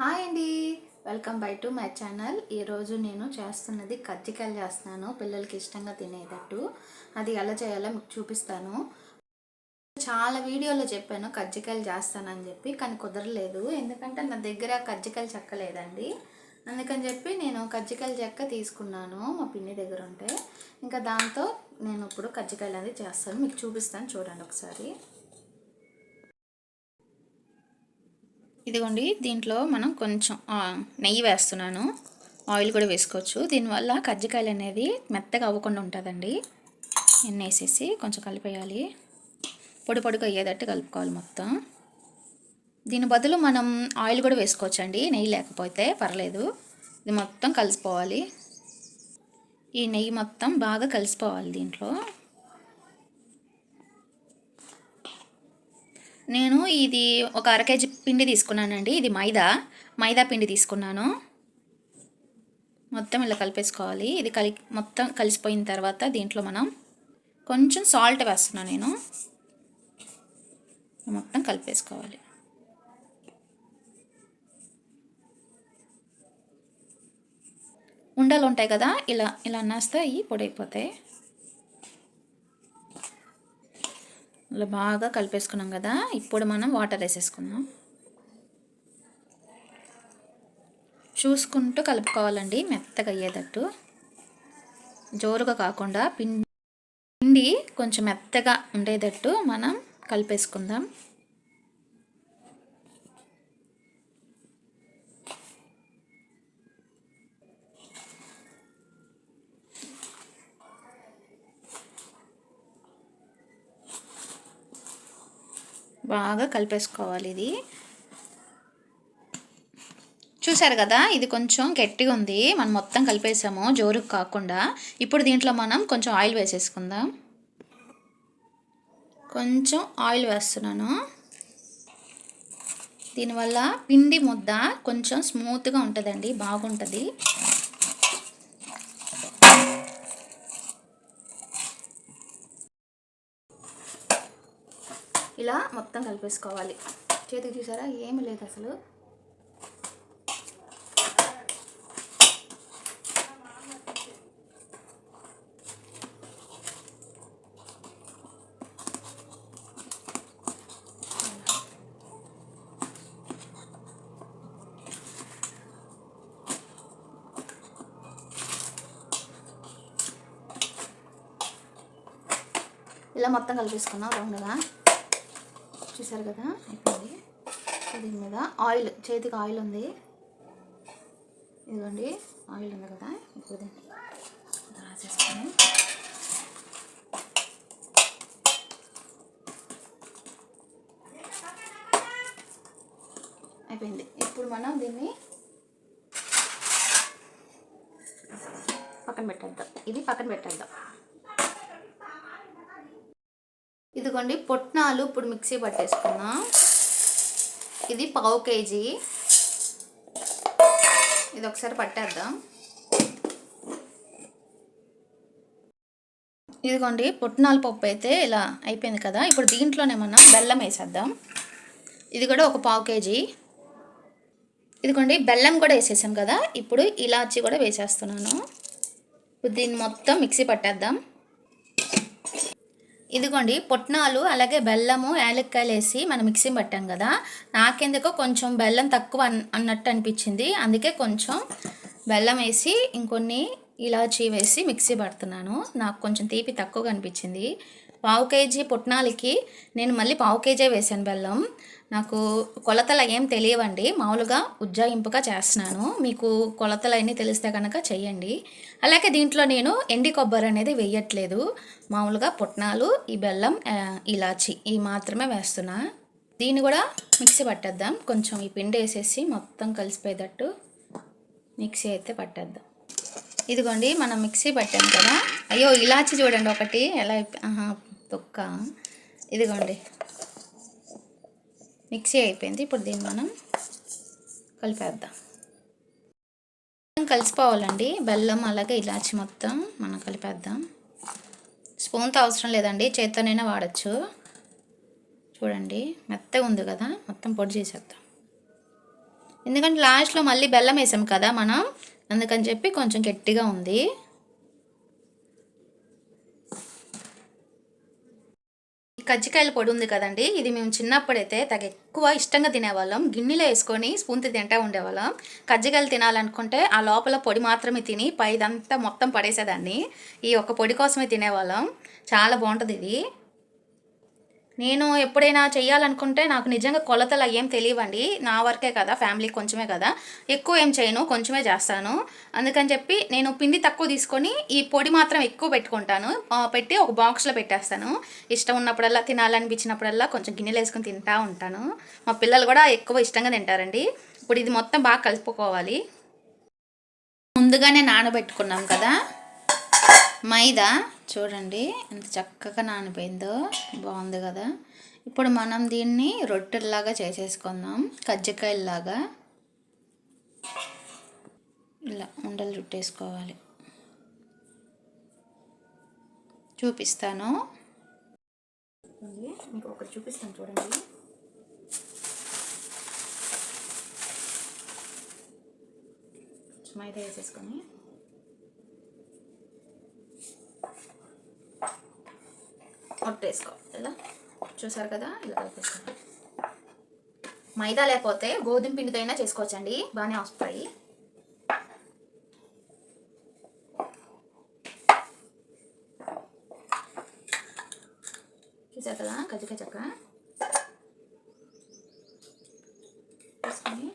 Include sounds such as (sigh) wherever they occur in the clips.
Hi అండి. Welcome by to my channel. ఈరోజు నేను చేస్తున్నది కజ్జికాయలు చేస్తున్నాను పిల్లలకి ఇష్టంగా తినేటట్టు. అది ఎలా చేయాలో మీకు చూపిస్తాను. చాలా వీడియోలో చెప్పాను కజ్జికాయలు చేస్తానని చెప్పి కానీ కుదరలేదు. ఎందుకంటే నా దగ్గర కజ్జికాయలు చెక్క లేదండి. అందుకని చెప్పి నేను కజ్జికాయలు చెక్క తీసుకున్నాను మా పిన్ని దగ్గర ఉంటే. ఇంకా దాంతో నేను ఇప్పుడు కజ్జికాయలు అనేది చేస్తాను. మీకు చూపిస్తాను చూడండి ఒకసారి. ఇదిగోండి దీంట్లో మనం కొంచెం నెయ్యి వేస్తున్నాను. ఆయిల్ కూడా వేసుకోవచ్చు. దీనివల్ల కజ్జికాయలు అనేది మెత్తగా అవ్వకుండా ఉంటుందండి. ఎన్ని వేసేసి కొంచెం కలిపేయాలి. పొడి పొడిగా అయ్యేటట్టు కలుపుకోవాలి మొత్తం. దీని బదులు మనం ఆయిల్ కూడా వేసుకోవచ్చండి. నెయ్యి లేకపోతే పర్లేదు. ఇది మొత్తం కలిసిపోవాలి. ఈ నెయ్యి మొత్తం బాగా కలిసిపోవాలి దీంట్లో. నేను ఇది ఒక అర కేజీ పిండి తీసుకున్నానండి. ఇది మైదా మైదా పిండి తీసుకున్నాను. మొత్తం ఇలా కలిపేసుకోవాలి. ఇది కలి మొత్తం కలిసిపోయిన తర్వాత దీంట్లో మనం కొంచెం సాల్ట్ వేస్తున్నాను నేను. మొత్తం కలిపేసుకోవాలి. ఉండలు ఉంటాయి కదా ఇలా ఇలా అన్నేస్తే అవి పొడైపోతాయి ఇలా బాగా కలిపేసుకున్నాం కదా ఇప్పుడు మనం వాటర్ వేసేసుకుందాం. చూసుకుంటూ కలుపుకోవాలండి మెత్తగా అయ్యేటట్టు. జోరుగా కాకుండా పిండి పిండి కొంచెం మెత్తగా ఉండేటట్టు మనం కలిపేసుకుందాం. బాగా కలిపేసుకోవాలి ఇది. చూసారు కదా ఇది కొంచెం గట్టిగా ఉంది. మనం మొత్తం కలిపేసాము జోరుకు కాకుండా. ఇప్పుడు దీంట్లో మనం కొంచెం ఆయిల్ వేసేసుకుందాం. కొంచెం ఆయిల్ వేస్తున్నాను. దీనివల్ల పిండి ముద్ద కొంచెం స్మూత్గా ఉంటుందండి బాగుంటుంది ఇలా మొత్తం కలిపేసుకోవాలి. చేతికి చూసారా? ఏమి లేదు అసలు. ఇలా మొత్తం కలిపేసుకున్నాం రౌండ్గా. చూసారు కదా? అయిపోయింది దీని మీద ఆయిల్ చేతికి ఆయిల్ ఉంది. ఇదిగోండి ఆయిల్ ఉంది కదా? ఇప్పుడు దీన్ని రాసేసుకొని అయిపోయింది. ఇప్పుడు మనం దీన్ని పక్కన పెట్టేద్దాం. ఇది పక్కన పెట్టేద్దాం. ఇదిగోండి పొట్నాలు ఇప్పుడు మిక్సీ పట్టేసుకుందాం. ఇది పావు కేజీ. ఇది ఒకసారి పట్టేద్దాం. ఇదిగోండి పొట్నాలు పప్పు అయితే ఇలా అయిపోయింది కదా ఇప్పుడు దీంట్లోనే మనం బెల్లం వేసేద్దాం. ఇది కూడా ఒక పావు కేజీ. ఇదిగోండి బెల్లం కూడా వేసేసాం కదా ఇప్పుడు ఇలాచి కూడా వేసేస్తున్నాను. ఇప్పుడు దీన్ని మొత్తం మిక్సీ పట్టేద్దాం. ఇదిగోండి పుట్నాలు అలాగే బెల్లము యాలక్కాయలు వేసి మనం మిక్సీ పట్టాం కదా. నాకెందుకో కొంచెం బెల్లం తక్కువ అన్ అన్నట్టు అనిపించింది. అందుకే కొంచెం బెల్లం వేసి ఇంకొన్ని ఇలాచీ వేసి మిక్సీ పడుతున్నాను. నాకు కొంచెం తీపి తక్కువగా అనిపించింది. పావు కేజీ పుట్నాలకి నేను మళ్ళీ పావు కేజీ వేసాను బెల్లం. నాకు కొలతలు ఏం తెలియవండి. మామూలుగా ఉజ్జాయింపుగా చేస్తున్నాను. మీకు కొలతలు అన్నీ తెలిస్తే కనుక చెయ్యండి. అలాగే దీంట్లో నేను ఎండి కొబ్బరి అనేది వేయట్లేదు. మామూలుగా పుట్నాలు ఈ బెల్లం ఇలాచి ఈ మాత్రమే వేస్తున్నా. దీన్ని కూడా మిక్సీ పట్టేద్దాం. కొంచెం ఈ పిండి వేసేసి మొత్తం కలిసిపోయేటట్టు మిక్సీ అయితే పట్టేద్దాం. ఇదిగోండి మనం మిక్సీ పట్టాం కదా. అయ్యో ఇలాచి చూడండి ఒకటి. ఎలా తొక్క. ఇదిగోండి. మిక్సీ అయిపోయింది. ఇప్పుడు దీన్ని మనం కలిపేద్దాం. కలిసిపోవాలండి. బెల్లం అలాగే ఇలాచి మొత్తం మనం కలిపేద్దాం. స్పూన్తో అవసరం లేదండి. చేత్తోనైనా వాడచ్చు. చూడండి. మెత్తగా ఉంది కదా. మొత్తం పొడి చేసేద్దాం. ఎందుకంటే లాస్ట్లో మళ్ళీ బెల్లం వేసాం కదా మనం. అందుకని చెప్పి కొంచెం గట్టిగా ఉంది ఈ కజ్జికాయల పొడి ఉంది కదండి. ఇది మేము చిన్నప్పుడైతే తగ ఎక్కువ ఇష్టంగా తినేవాళ్ళం. గిన్నెలో వేసుకొని స్పూన్తో తింటూ ఉండేవాళ్ళం. కజ్జికాయలు తినాలనుకుంటే ఆ లోపల పొడి మాత్రమే తిని పైదంతా మొత్తం పడేసేదాన్ని. ఈ ఒక్క పొడి కోసమే తినేవాళ్ళం. చాలా బాగుంటుంది ఇది. నేను ఎప్పుడైనా చేయాలనుకుంటే నాకు నిజంగా కొలతలు ఏం తెలియవండి. నా వర్కే కదా ఫ్యామిలీ కొంచెమే కదా. ఎక్కువ ఏం చేయను కొంచెమే చేస్తాను. అందుకని చెప్పి నేను పిండి తక్కువ తీసుకొని ఈ పొడి మాత్రం ఎక్కువ పెట్టుకుంటాను. పెట్టి ఒక బాక్స్లో పెట్టేస్తాను. ఇష్టం ఉన్నప్పుడల్లా తినాలనిపించినప్పుడల్లా కొంచెం గిన్నెలు వేసుకొని తింటా ఉంటాను. మా పిల్లలు కూడా ఎక్కువ ఇష్టంగా తింటారండి. ఇప్పుడు ఇది మొత్తం బాగా కలుపుకోవాలి. ముందుగానే నానబెట్టుకున్నాం కదా. మైదా. చూడండి ఎంత చక్కగా నానిపోయిందో. బాగుంది కదా. ఇప్పుడు మనం దీన్ని రొట్టెల్లాగా చేసేసుకుందాం. కజ్జికాయల్లాగా. ఇలా ఉండలు చుట్టేసుకోవాలి చూపిస్తాను. మీకు ఒకటి చూపిస్తాను చూడండి. మైదా వేసేసుకొని. ఒట్టేసుకోవాలి ఇలా చూసారు కదా? ఇలా కలిపేసుకోవాలి మైదా లేకపోతే గోధుమ పిండితో అయినా చేసుకోవచ్చండి. బాగానే వస్తాయి. చూసారు కదా? కజ్జిక చెక్క. వేసుకొని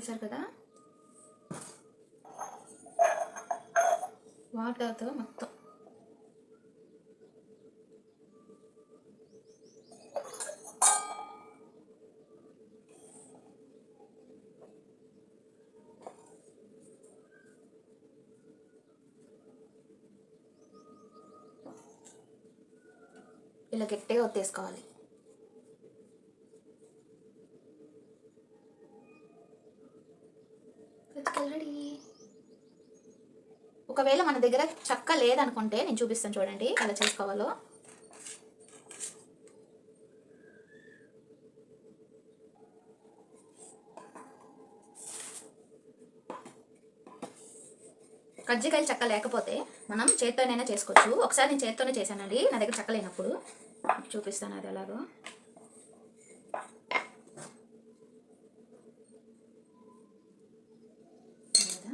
చూసారు కదా? వాటర్తో మొత్తం. ఇలా గట్టిగా ఒత్తేసుకోవాలి రెడీ ఒకవేళ మన దగ్గర చక్క లేదనుకుంటే నేను చూపిస్తాను చూడండి ఎలా చేసుకోవాలో. కజ్జికాయలు చెక్క లేకపోతే మనం చేత్తోనైనా చేసుకోవచ్చు. ఒకసారి నేను చేత్తోనే చేశానండి నా దగ్గర చెక్క లేనప్పుడు. చూపిస్తాను అది ఎలాగో కదా.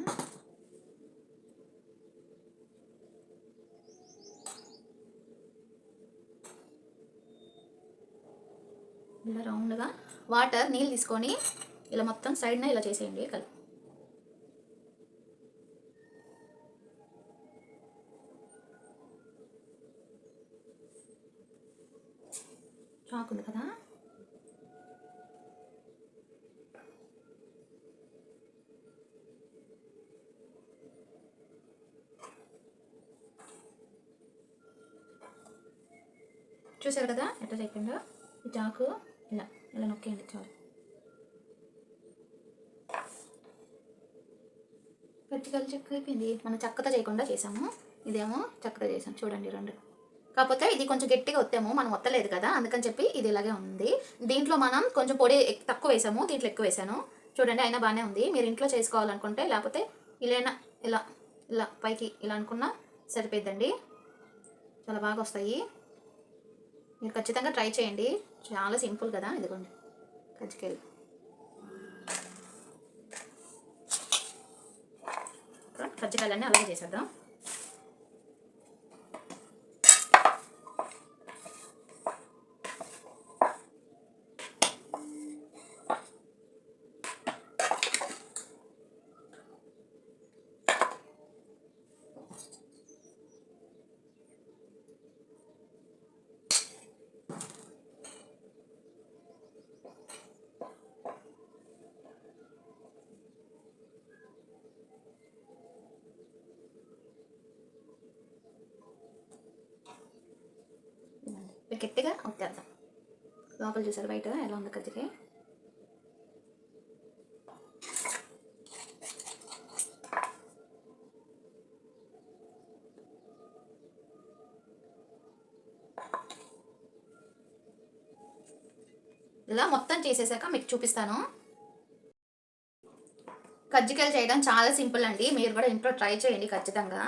ఇలా రౌండ్గా వాటర్ నీళ్ళు తీసుకొని ఇలా మొత్తం సైడ్న ఇలా చేసేయండి కలిపి చాకు ఉంది కదా? చూసారు కదా ఎట్లా చెప్పిందో? ఈ చాకు ఇలా ఇలా నొక్కేయండి చాలు. పచ్చికలు చెక్క అయిపోయింది. మనం చక్కతో చేయకుండా చేసాము. ఇదేమో చక్కతో చేసాం. చూడండి రెండు. కాకపోతే ఇది కొంచెం గట్టిగా వస్తాము మనం వత్తలేదు కదా అందుకని చెప్పి ఇది ఇలాగే ఉంది. దీంట్లో మనం కొంచెం పొడి తక్కువ వేసాము. దీంట్లో ఎక్కువ వేసాను. చూడండి అయినా బాగానే ఉంది. మీరు ఇంట్లో చేసుకోవాలనుకుంటే లేకపోతే ఇలా ఇలా ఇలా పైకి ఇలా అనుకున్నా సరిపోద్దండి చాలా బాగా వస్తాయి. మీరు ఖచ్చితంగా ట్రై చేయండి. చాలా సింపుల్ కదా ఇదిగోండి. కజ్జికాయలు. ఇప్పుడు కజ్జికాయలన్నీ అలాగే చేసేద్దాం. గట్టిగా వచ్చేద్దాం లోపల చూసారు బయట ఎలా ఉంది కజ్జికాయ ఇలా మొత్తం చేసేసాక మీకు చూపిస్తాను. కజ్జికాయలు చేయడం చాలా సింపుల్ అండి. మీరు కూడా ఇంట్లో ట్రై చేయండి ఖచ్చితంగా.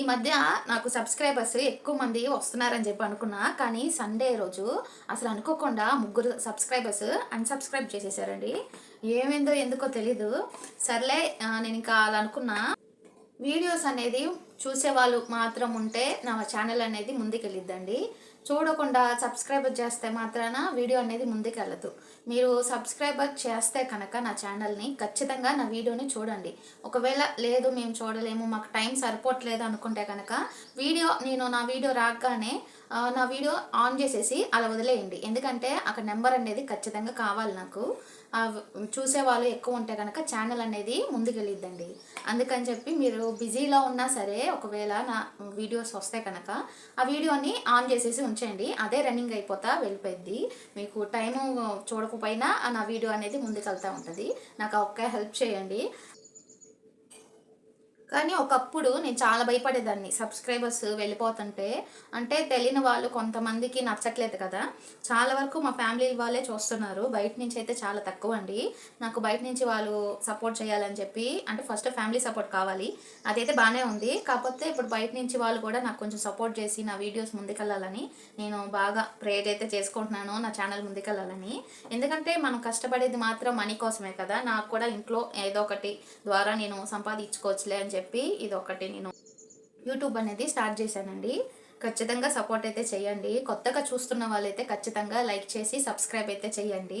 ఈ మధ్య నాకు సబ్స్క్రైబర్స్ ఎక్కువ మంది వస్తున్నారని చెప్పి అనుకున్నా కానీ సండే రోజు అసలు అనుకోకుండా ముగ్గురు సబ్స్క్రైబర్స్ అన్సబ్స్క్రైబ్ చేసేసారండి. ఏమైందో ఎందుకో తెలీదు. సర్లే నేను ఇంకా అలా అనుకున్నా. వీడియోస్ అనేది చూసేవాళ్ళు మాత్రం ఉంటే నా ఛానల్ అనేది ముందుకెళ్ళిద్దండి. చూడకుండా సబ్స్క్రైబర్ చేస్తే మాత్రాన వీడియో అనేది ముందుకెళ్ళదు. మీరు సబ్స్క్రైబర్ చేస్తే కనుక నా ఛానల్ని ఖచ్చితంగా నా వీడియోని చూడండి. ఒకవేళ లేదు మేము చూడలేము మాకు టైం సరిపోవట్లేదు అనుకుంటే కనుక వీడియో నేను నా వీడియో రాగానే నా వీడియో ఆన్ చేసేసి అలా వదిలేయండి. ఎందుకంటే అక్కడ నెంబర్ అనేది ఖచ్చితంగా కావాలి నాకు. చూసేవాళ్ళు చూసే వాళ్ళు ఎక్కువ ఉంటే కనుక ఛానల్ అనేది ముందుకెళ్ళిద్దండి. అందుకని చెప్పి మీరు బిజీలో ఉన్నా సరే ఒకవేళ నా వీడియోస్ వస్తే కనుక ఆ వీడియోని ఆన్ చేసేసి ఉంచండి అదే రన్నింగ్ అయిపోతా వెళ్ళిపోద్ది మీకు టైము చూడకపోయినా ఆ నా వీడియో అనేది ముందుకెళ్తూ ఉంటుంది. నాకు ఒక్క హెల్ప్ చేయండి. కానీ ఒకప్పుడు నేను చాలా భయపడేదాన్ని. సబ్స్క్రైబర్స్ వెళ్ళిపోతుంటే అంటే తెలియని వాళ్ళు కొంతమందికి నచ్చట్లేదు కదా. చాలా వరకు మా ఫ్యామిలీ వాళ్ళే చూస్తున్నారు. బయట నుంచి అయితే చాలా తక్కువ అండి. నాకు బయట నుంచి వాళ్ళు సపోర్ట్ చేయాలని చెప్పి అంటే ఫస్ట్ ఫ్యామిలీ సపోర్ట్ కావాలి. అదైతే బాగానే ఉంది. కాకపోతే ఇప్పుడు బయట నుంచి వాళ్ళు కూడా నాకు కొంచెం సపోర్ట్ చేసి నా వీడియోస్ ముందుకెళ్ళాలని నేను బాగా ప్రేర్ అయితే చేసుకుంటున్నాను నా ఛానల్ ముందుకెళ్ళాలని. ఎందుకంటే మనం కష్టపడేది మాత్రం మనీ కోసమే కదా. నాకు కూడా ఇంట్లో ఏదో ఒకటి ద్వారా నేను సంపాదించుకోవచ్చులే అని చెప్పి చెప్పి ఇది ఒకటి నేను యూట్యూబ్ అనేది స్టార్ట్ చేశానండి. ఖచ్చితంగా సపోర్ట్ అయితే చేయండి. కొత్తగా చూస్తున్న వాళ్ళైతే ఖచ్చితంగా లైక్ చేసి సబ్స్క్రైబ్ అయితే చేయండి.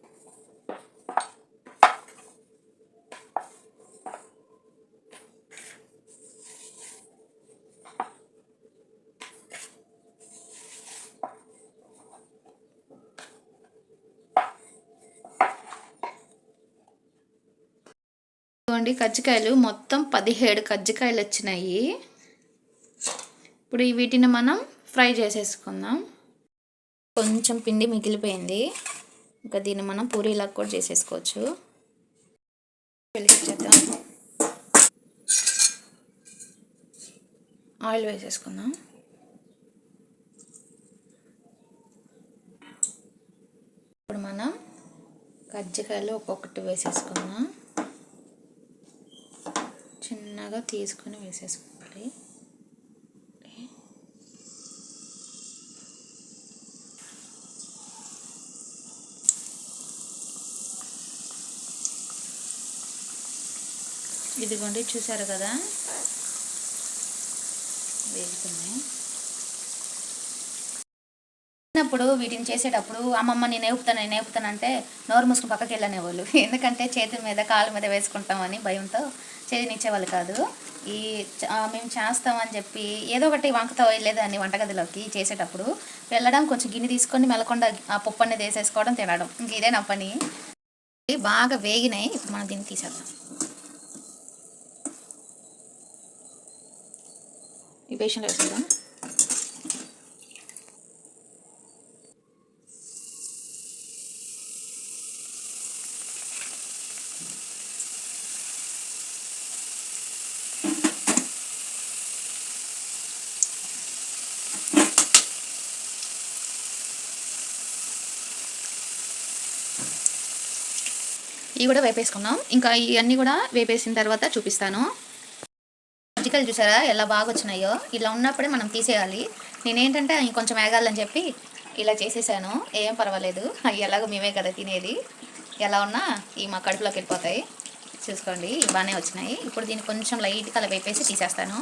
ఇదిగోండి కజ్జికాయలు. మొత్తం పదిహేడు కజ్జికాయలు వచ్చినాయి. ఇప్పుడు వీటిని మనం ఫ్రై చేసేసుకుందాం. కొంచెం పిండి మిగిలిపోయింది. ఇంకా దీన్ని మనం పూరీలా కూడా చేసేసుకోవచ్చు. వెలిగించేద్దాం. ఆయిల్ వేసేసుకుందాం. ఇప్పుడు మనం కజ్జికాయలు ఒక్కొక్కటి వేసేసుకుందాం. చిన్నగా తీసుకొని వేసేసుకోవాలి. ఇదిగోండి చూసారు కదా? చిన్నప్పుడు వీటిని చేసేటప్పుడు అమ్మమ్మ నేను నేపుతాను నేను నేపుతాను అంటే నోరు మూసుకుని పక్కకి వెళ్ళనేవాళ్ళు. (laughs) ఎందుకంటే చేతి మీద కాళ్ళ మీద వేసుకుంటామని భయంతో చేయనిచ్చేవాళ్ళు కాదు. ఈ మేము చేస్తామని చెప్పి ఏదో ఒకటి వంకతో వెళ్ళేదాన్ని వంటగదిలోకి చేసేటప్పుడు. వెళ్ళడం కొంచెం గిన్నె తీసుకొని మెలకుండా ఆ పప్పు అనేది వేసేసుకోవడం తినడం. ఇంక ఇదే నా పని. బాగా వేగినాయి. ఇప్పుడు మనం దీన్ని తీసేద్దాం. ఈ పేషెంట్ వేసేద్దాం ఇవి కూడా వేపేసుకున్నాం ఇంకా ఇవన్నీ కూడా వేపేసిన తర్వాత చూపిస్తాను. మజ్జికలు చూసారా? ఎలా బాగా వచ్చినాయో? ఇలా ఉన్నప్పుడే మనం తీసేయాలి. నేనేంటంటే అవి కొంచెం వేగాలని చెప్పి ఇలా చేసేసాను. ఏం పర్వాలేదు. అవి ఎలాగో మేమే కదా తినేది. ఎలా ఉన్నా ఈ మా కడుపులోకి వెళ్ళిపోతాయి. చూసుకోండి బాగానే వచ్చినాయి. ఇప్పుడు దీన్ని కొంచెం లైట్గా అలా వేపేసి తీసేస్తాను.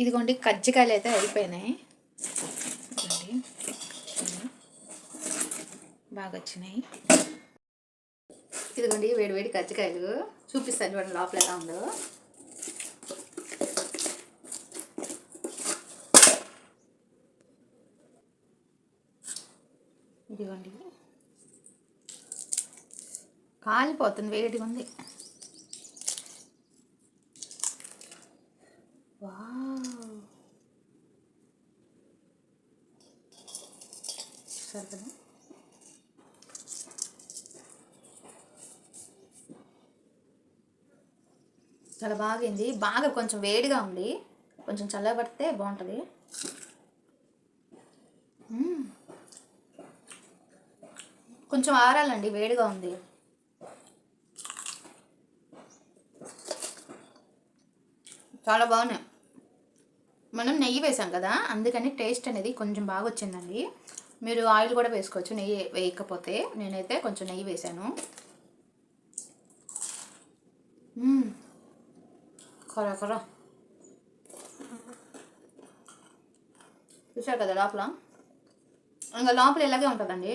ఇదిగోండి కజ్జికాయలు అయితే అయిపోయినాయి. బాగా వచ్చినాయి. ఇదిగోండి వేడి వేడి కజ్జికాయలు చూపిస్తాను చూడండి లోపల ఎలా ఉందో. ఇదిగోండి. కాలిపోతుంది వేడిగా ఉంది వావ్ చూసారు కదా అయిపోయింది బాగా కొంచెం వేడిగా ఉంది. కొంచెం చల్లబడితే బాగుంటుంది. కొంచెం ఆరాలండి వేడిగా ఉంది. చాలా బాగున్నాయి. మనం నెయ్యి వేసాం కదా అందుకని టేస్ట్ అనేది కొంచెం బాగా వచ్చిందండి. మీరు ఆయిల్ కూడా వేసుకోవచ్చు నెయ్యి వేయకపోతే. నేనైతే కొంచెం నెయ్యి వేసాను. కొర కొర. చూసారు కదా లోపల? ఇంకా లోపల ఇలాగే ఉంటుందండి.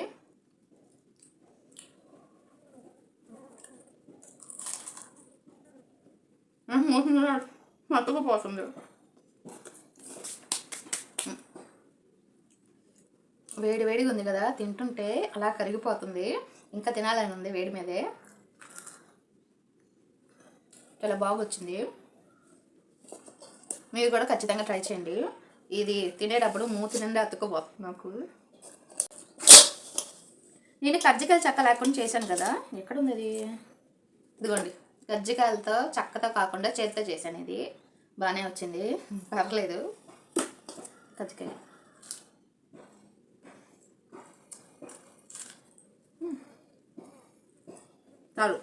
మతుకుపోతుంది వేడి వేడిగా ఉంది కదా తింటుంటే అలా కరిగిపోతుంది. ఇంకా తినాలని ఉంది వేడి మీదే. చాలా బాగా వచ్చింది మీరు కూడా ఖచ్చితంగా ట్రై చేయండి. ఇది తినేటప్పుడు మూతి నిండా అతుక్కుపోతుంది నాకు నేను కజ్జికాయలు చెక్క లేకుండా చేశాను కదా ఎక్కడ ఉంది అది ఇదిగోండి కజ్జికాయలతో చక్కతో కాకుండా చేతితో చేశాను ఇది. బాగానే వచ్చింది. పర్లేదు. కజ్జికాయ. చాలు.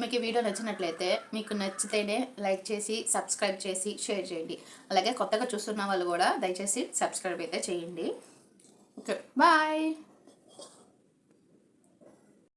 మీకు ఈ వీడియో నచ్చినట్లయితే మీకు నచ్చితేనే లైక్ చేసి సబ్స్క్రైబ్ చేసి షేర్ చేయండి. అలాగే కొత్తగా చూస్తున్న వాళ్ళు కూడా దయచేసి సబ్స్క్రైబ్ అయితే చేయండి. Okay bye